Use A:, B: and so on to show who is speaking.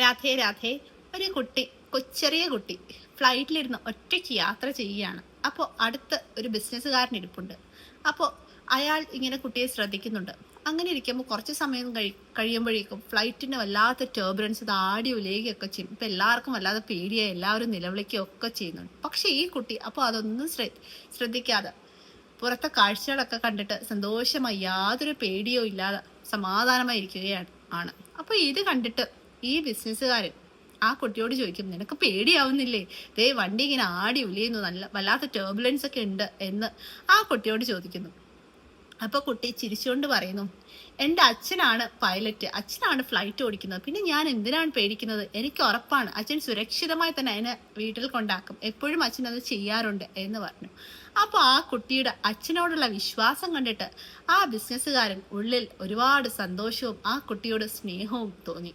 A: രാധേ രാധേ ഒരു കുട്ടി കൊച്ചെറിയ കുട്ടി ഫ്ലൈറ്റിലിരുന്ന് ഒറ്റയ്ക്ക് യാത്ര ചെയ്യുകയാണ്. അപ്പോൾ അടുത്ത് ഒരു ബിസിനസ്സുകാരൻ ഇരിപ്പുണ്ട്. അപ്പോൾ അയാൾ ഇങ്ങനെ കുട്ടിയെ ശ്രദ്ധിക്കുന്നുണ്ട്. അങ്ങനെ ഇരിക്കുമ്പോൾ കുറച്ച് സമയം കഴി കഴിയുമ്പോഴേക്കും ഫ്ലൈറ്റിന്റെ വല്ലാത്ത ടേർബുലൻസ് താടി ഉലയുകയൊക്കെ ചെയ്യും. ഇപ്പം എല്ലാവർക്കും വല്ലാതെ പേടിയായി എല്ലാവരും നിലവിളിക്കുകയൊക്കെ ചെയ്യുന്നുണ്ട്. പക്ഷേ ഈ കുട്ടി അപ്പോൾ അതൊന്നും ശ്ര ശ്രദ്ധിക്കാതെ പുറത്തെ കാഴ്ചകളൊക്കെ കണ്ടിട്ട് സന്തോഷമായി യാതൊരു പേടിയോ ഇല്ലാതെ സമാധാനമായി ഇരിക്കുകയാണ് ആണ് അപ്പോൾ ഇത് കണ്ടിട്ട് ഈ ബിസിനസ്സുകാരൻ ആ കുട്ടിയോട് ചോദിക്കും നിനക്ക് പേടിയാവുന്നില്ലേ? ദേ വണ്ടി ഇങ്ങനെ ആടി ഉലിയുന്നു നല്ല വല്ലാത്ത ടേർബുലൻസ് ഒക്കെ ഉണ്ട് എന്ന് ആ കുട്ടിയോട് ചോദിക്കുന്നു. അപ്പോൾ കുട്ടി ചിരിച്ചുകൊണ്ട് പറയുന്നു എന്റെ അച്ഛനാണ് പൈലറ്റ് അച്ഛനാണ് ഫ്ലൈറ്റ് ഓടിക്കുന്നത്. പിന്നെ ഞാൻ എന്തിനാണ് പേടിക്കുന്നത്? എനിക്ക് ഉറപ്പാണ്. അച്ഛൻ സുരക്ഷിതമായി തന്നെ അതിനെ വീട്ടിൽ കൊണ്ടാക്കും. എപ്പോഴും അച്ഛൻ അത് ചെയ്യാറുണ്ട് എന്ന് പറഞ്ഞു. അപ്പോൾ ആ കുട്ടിയുടെ അച്ഛനോടുള്ള വിശ്വാസം കണ്ടിട്ട് ആ ബിസിനസ്സുകാരൻ ഉള്ളിൽ ഒരുപാട് സന്തോഷവും ആ കുട്ടിയോട് സ്നേഹവും തോന്നി.